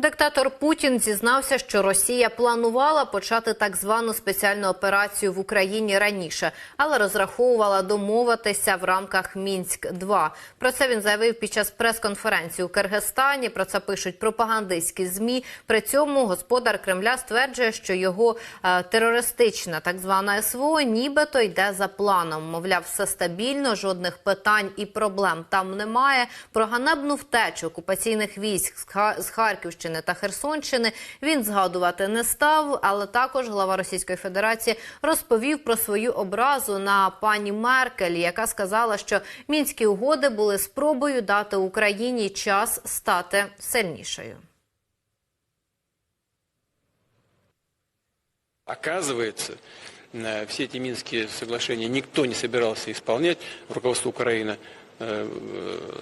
Диктатор Путін зізнався, що Росія планувала почати так звану спеціальну операцію в Україні раніше, але розраховувала домовитися в рамках мінськ 2 Про це він заявив під час прес-конференції у Киргизстані. Про це пишуть пропагандистські змі. При цьому господар Кремля стверджує, що його е, терористична так звана СВО нібито йде за планом. Мовляв, все стабільно, жодних питань і проблем там немає. Про ганебну втечу окупаційних військ з Ха- з Харківщини та Херсонщини він згадувати не став, але також глава Російської Федерації розповів про свою образу на пані Меркель, яка сказала, що мінські угоди були спробою дати Україні час стати сильнішою. Оказывается, э, все эти Минские соглашения никто не собирался исполнять. Руководство Украины э, э,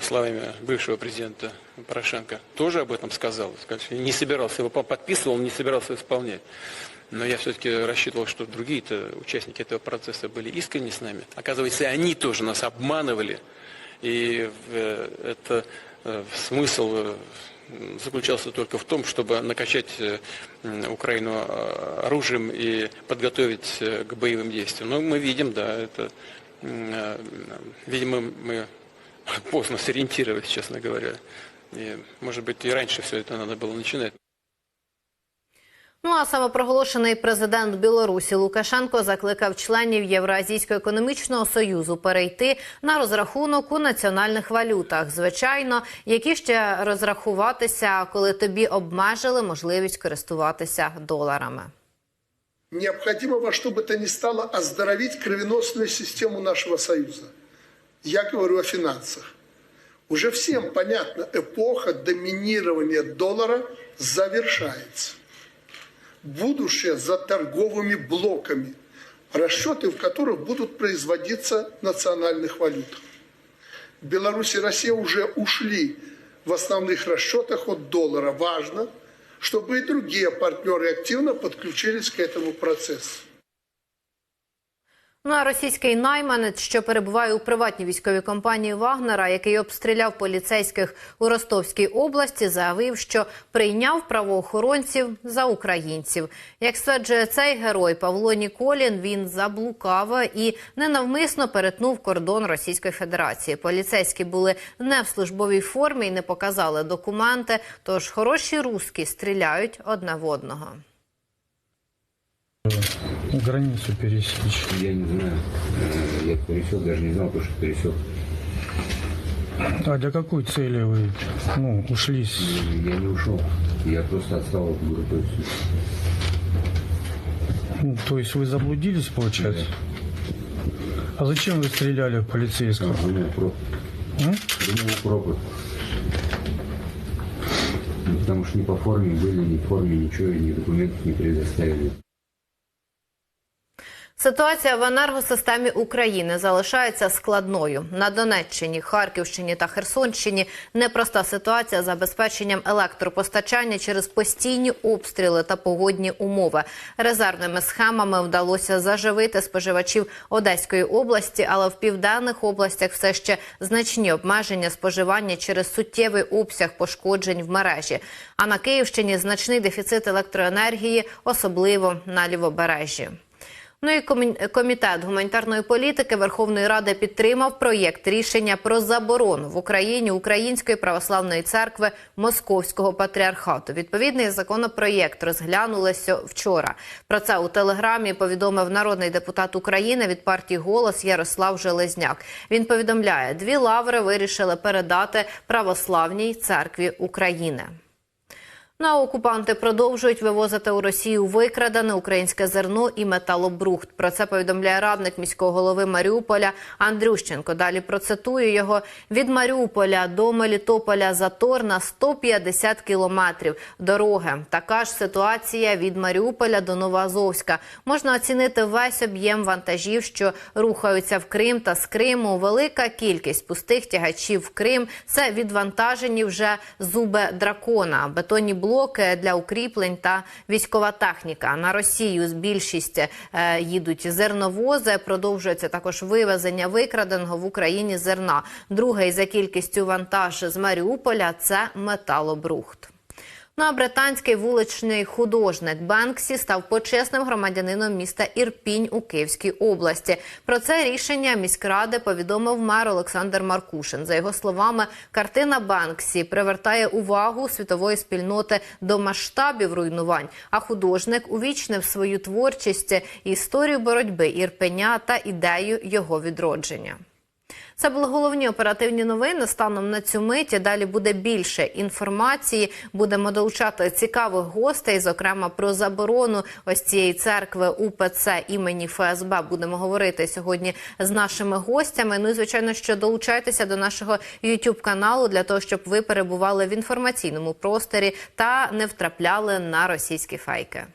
словами бывшего президента Порошенко тоже об этом сказал. Не собирался, его подписывал, не собирался исполнять. Но я все-таки рассчитывал, что другие-то участники этого процесса были искренни с нами. Оказывается, и они тоже нас обманывали. И э, это э, смысл э, заключался только в том, чтобы накачать э, Украину э, оружием и подготовить э, к боевым действиям. Но мы видим, да, это, э, видимо, мы поздно сориентировались, честно говоря. И, может быть, и раньше все это надо было начинать. Ну а самопроголошений президент Білорусі Лукашенко закликав членів Євразійського економічного союзу перейти на розрахунок у національних валютах. Звичайно, які ще розрахуватися, коли тобі обмежили можливість користуватися доларами. Необходимо во что бы то ни стало оздоровить кровеносную систему нашего Союза. Я говорю о финансах. Уже всем понятно, эпоха доминирования доллара завершается. Будущее за торговыми блоками, расчеты в которых будут производиться в национальных валютах. Беларусь и Россия уже ушли в основных расчетах от доллара. Важно, чтобы и другие партнеры активно подключились к этому процессу. Ну а російський найманець, що перебуває у приватній військовій компанії Вагнера, який обстріляв поліцейських у Ростовській області, заявив, що прийняв правоохоронців за українців. Як стверджує цей герой Павло Ніколін, він заблукав і ненавмисно перетнув кордон Російської Федерації. Поліцейські були не в службовій формі і не показали документи. Тож хороші руски стріляють одне в одного. Границу пересечь. Я не знаю. Э, Я пересек, даже не знал, то, что пересек. А для какой цели вы ну, ушли? Я не ушел. Я просто отстал от группы. ну, то есть вы заблудились, получается? А зачем вы стреляли в полицейского? Думал, про... М? Думал, пропуск. Ну, потому что ни по форме были, ни в форме ничего, ни документов не предоставили. Ситуація в енергосистемі України залишається складною. На Донеччині, Харківщині та Херсонщині непроста ситуація з забезпеченням електропостачання через постійні обстріли та погодні умови. Резервними схемами вдалося заживити споживачів Одеської області, але в південних областях все ще значні обмеження споживання через суттєвий обсяг пошкоджень в мережі. А на Київщині значний дефіцит електроенергії, особливо на лівобережжі. Ну і комітет гуманітарної політики Верховної Ради підтримав проєкт рішення про заборону в Україні Української православної церкви Московського патріархату. Відповідний законопроєкт розглянули сьо- вчора. Про це у телеграмі повідомив народний депутат України від партії Голос Ярослав Железняк. Він повідомляє, дві лаври вирішили передати православній церкві України. Ну а окупанти продовжують вивозити у Росію викрадене українське зерно і металобрухт. Про це повідомляє радник міського голови Маріуполя Андрющенко. Далі процитую його від Маріуполя до Мелітополя затор на 150 кілометрів дороги. Така ж ситуація від Маріуполя до Новоазовська. Можна оцінити весь об'єм вантажів, що рухаються в Крим та з Криму. Велика кількість пустих тягачів в Крим. Це відвантажені вже зуби дракона, бетонні блоки для укріплень та військова техніка. На Росію з більшість е, їдуть зерновози. Продовжується також вивезення викраденого в Україні зерна. Другий за кількістю вантаж з Маріуполя це металобрухт. Ну а британський вуличний художник Бенксі став почесним громадянином міста Ірпінь у Київській області. Про це рішення міськради повідомив мер Олександр Маркушин. За його словами, картина Бенксі привертає увагу світової спільноти до масштабів руйнувань. А художник увічнив свою творчість, історію боротьби Ірпеня та ідею його відродження. Це були головні оперативні новини. Станом на цю мить далі буде більше інформації. Будемо долучати цікавих гостей, зокрема про заборону ось цієї церкви УПЦ імені ФСБ. Будемо говорити сьогодні з нашими гостями. Ну і звичайно, що долучайтеся до нашого youtube каналу для того, щоб ви перебували в інформаційному просторі та не втрапляли на російські фейки.